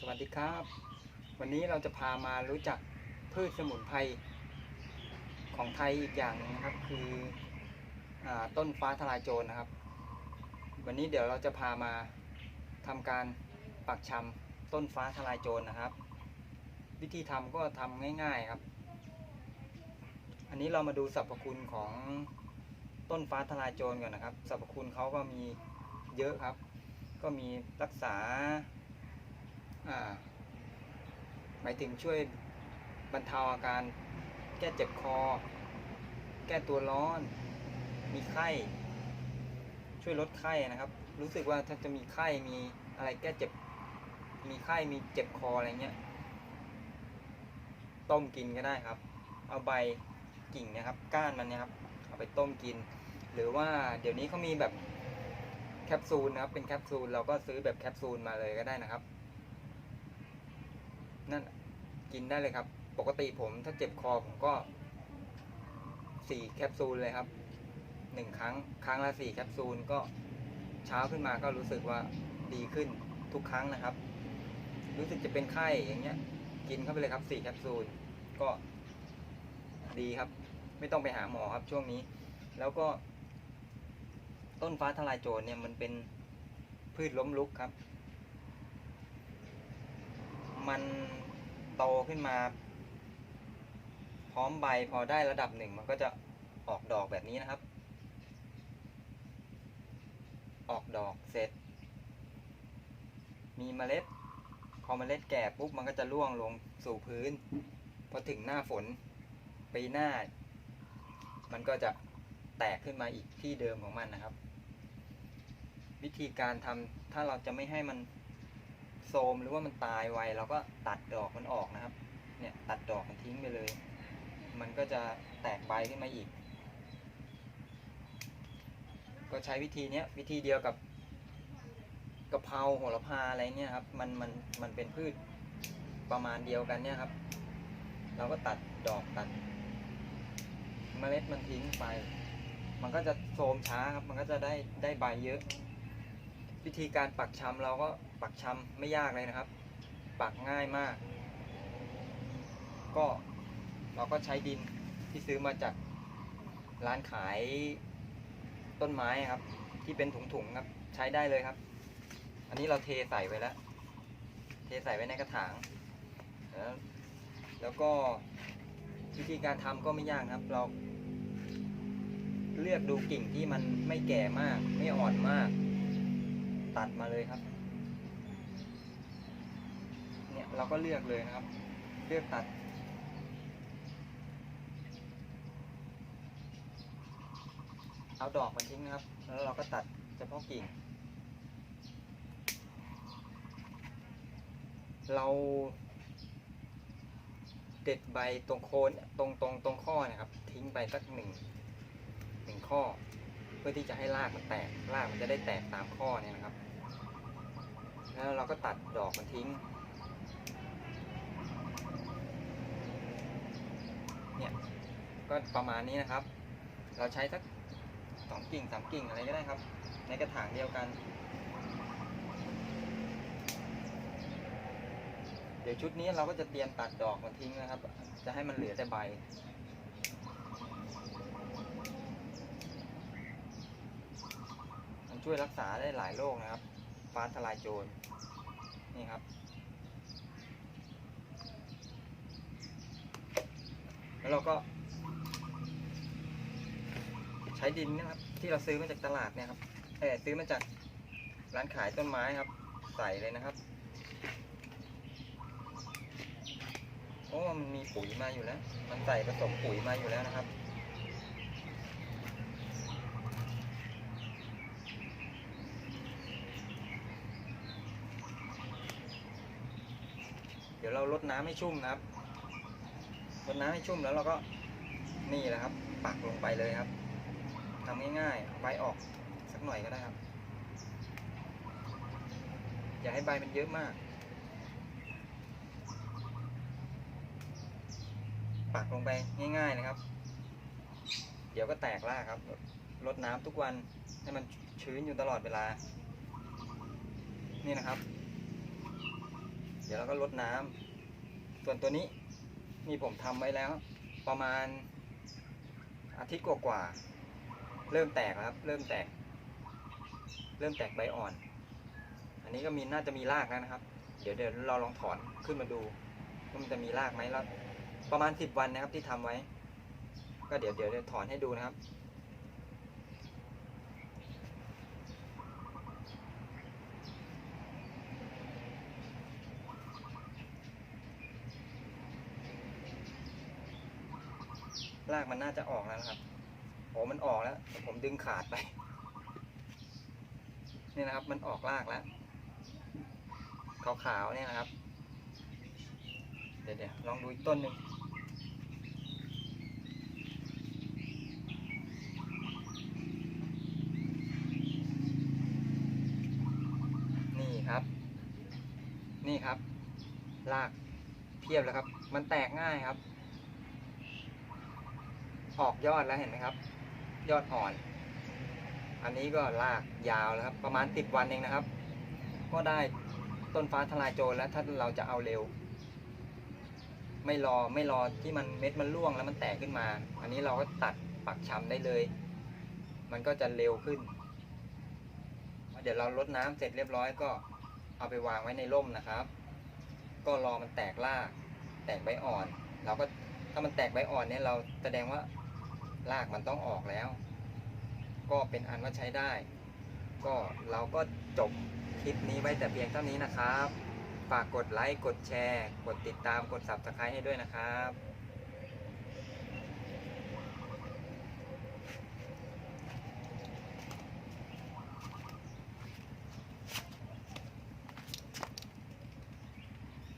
สวัสดีครับ วันนี้เราจะพามารู้จักพืชสมุนไพรของไทยอีกอย่างหนึงนะครับ คืออต้นฟ้าทลายโจรนะครับ วันนี้เดี๋ยวเราจะพามาทำการปักชำต้นฟ้าทลายโจรนะครับ วิธีทำก็ทำง่ายๆครับ อันนี้เรามาดูสรรพคุณของต้นฟ้าทลายโจรก่อนนะครับสรรพคุณเขาก็มีเยอะครับ ก็มีรักษา หมายถึงช่วยบรรเทาอาการ แก้เจ็บคอ แก้ตัวร้อน มีไข้ ช่วยลดไข้นะครับ รู้สึกว่าถ้าจะมีไข้มีอะไรแก้เจ็บ มีไข้มีเจ็บคออะไรเงี้ย ต้มกินก็ได้ครับ เอาใบกิ่งนะครับ ก้านมันนะครับ เอาไปต้มกิน หรือว่าเดี๋ยวนี้เขามีแบบแคปซูลนะครับ เป็นแคปซูลเราก็ซื้อแบบแคปซูลมาเลยก็ได้นะครับ นั่นกินได้เลยครับ ปกติผมถ้าเจ็บคอผมก็สี่แคปซูลเลยครับหนึ่งครั้งครั้งละสี่แคปซูลก็เช้าขึ้นมาก็รู้สึกว่าดีขึ้นทุกครั้งนะครับ รู้สึกจะเป็นไข้อย่างเงี้ย กินเข้าไปเลยครับสี่แคปซูลก็ดีครับ ไม่ต้องไปหาหมอครับช่วงนี้ แล้วก็ ต้นฟ้าทลายโจรเนี่ยมันเป็นพืชล้มลุกครับ มันโตขึ้นมา พร้อมใบพอได้ระดับหนึ่งมันก็จะออกดอกแบบนี้นะครับ ออกดอกเสร็จ มีเมล็ด พอเมล็ดแก่ปุ๊บมันก็จะร่วงลงสู่พื้น พอถึงหน้าฝนปีหน้า มันก็จะแตกขึ้นมาอีกที่เดิมของมันนะครับ วิธีการทำถ้าเราจะไม่ให้มัน โทรมหรือว่ามันตายไวเราก็ตัดดอกมันออกนะครับ เนี่ยตัดดอกมันทิ้งไปเลย มันก็จะแตกใบขึ้นมาอีก ก็ใช้วิธีเนี้ยวิธีเดียวกับกะเพราโหระพาอะไรเนี่ยครับ มันมันมันเป็นพืชประมาณเดียวกันเนี่ยครับ เราก็ตัดดอกตัดเมล็ดมันทิ้งไป มันก็จะโทรมช้าครับ มันก็จะได้ได้ใบเยอะ วิธีการปักชำเราก็ปักชำไม่ยากเลยนะครับ ปักง่ายมาก ก็เราก็ใช้ดินที่ซื้อมาจากร้านขายต้นไม้ครับ ที่เป็นถุงๆครับใช้ได้เลยครับ อันนี้เราเทใส่ไว้แล้ว เทใส่ไว้ในกระถาง แล้วแล้วก็วิธีการทำก็ไม่ยากครับ เรา เลือกดูกิ่งที่มันไม่แก่มาก ไม่อ่อนมาก ตัดมาเลยครับ เนี่ยเราก็เลือกเลยนะครับ เลือกตัด เอาดอกมันทิ้งนะครับ แล้วเราก็ตัดเฉพาะกิ่ง เราเด็ดใบตรงโคนตรงตรงตรงข้อนะครับ ทิ้งไปสักหนึ่งหนึ่งข้อ เพื่อที่จะให้รากมันแตกรากมันจะได้แตกตามข้อเนี่ยนะครับ แล้วเราก็ตัดดอกมันทิ้ง เนี่ย ก็ประมาณนี้นะครับ เราใช้สักสองกิ่งสามกิ่งอะไรก็ได้ครับ ในกระถางเดียวกัน เดี๋ยวชุดนี้เราก็จะเตรียมตัดดอกมันทิ้งนะครับ จะให้มันเหลือแต่ใบมันช่วยรักษาได้หลายโรคนะครับ ฟ้าทลายโจรนี่ครับ แล้วเราก็ ใช้ดินนะครับ ที่เราซื้อมาจากตลาดเนี่ยครับเออซื้อมาจากร้านขายต้นไม้ครับ ใส่เลยนะครับเพราะว่ามันมีปุ๋ยมาอยู่แล้ว มันใส่ผสมปุ๋ยมาอยู่แล้วนะครับ ดี๋ยวเราลดน้ำให้ชุ่มนะครับลดน้ำให้ชุ่มแล้วเราก็นี่แหละครับ ปักลงไปเลยครับทำง่ายๆใบออกสักหน่อยก็ได้ครับ อย่าให้ใบมันเยอะมาก ปักลงไปง่าย ๆนะครับ เดี๋ยวก็แตกรากครับรดน้ำทุกวันให้มันชื้นอยู่ตลอดเวลา นี่นะครับ เดี๋ยวเราก็ลดน้ำส่วนตัวนี้นี่ผมทำไว้แล้ว ประมาณอาทิตย์กว่าๆเริ่มแตกแล้วครับ เริ่มแตก เริ่มแตกใบอ่อน อันนี้ก็มีน่าจะมีรากแล้วนะครับ เดี๋ยวเดี๋ยวเราลองถอนขึ้นมาดูว่ามันจะมีรากไหมแล้วประมาณสิบวันนะครับที่ทำไว้ ก็เดี๋ยวเดี๋ยวถอนให้ดูนะครับ รากมันน่าจะออกแล้วนะครับโอ้มันออกแล้วผมดึงขาดไป นี่นะครับ มันออกรากแล้วขาวๆเนี่ยนะครับ เดี๋ยวเดี๋ยวลองดูอีกต้นหนึ่งนี่ครับ นี่ครับ รากเพียบแล้วครับ มันแตกง่ายครับ ออกยอดแล้วเห็นไหมครับ ยอดอ่อน อันนี้ก็รากยาวแล้วครับ ประมาณสิบวันเองนะครับ ก็ได้ต้นฟ้าทลายโจรแล้วถ้าเราจะเอาเร็ว ไม่รอไม่รอที่มันเม็ดมันร่วงแล้วมันแตกขึ้นมา อันนี้เราก็ตัดปักชำได้เลย มันก็จะเร็วขึ้นเดี๋ยวเราลดน้ำเสร็จเรียบร้อยก็เอาไปวางไว้ในร่มนะครับ ก็รอมันแตกราก แตกใบอ่อน เราก็ถ้ามันแตกใบอ่อนเนี่ยเราแสดงว่า รากมันต้องออกแล้ว ก็เป็นอันว่าใช้ได้ ก็เราก็จบคลิปนี้ไว้แต่เพียงเท่านี้นะครับ ฝากกดไลค์ กดแชร์ กดติดตาม กด subscribe ให้ด้วยนะครับ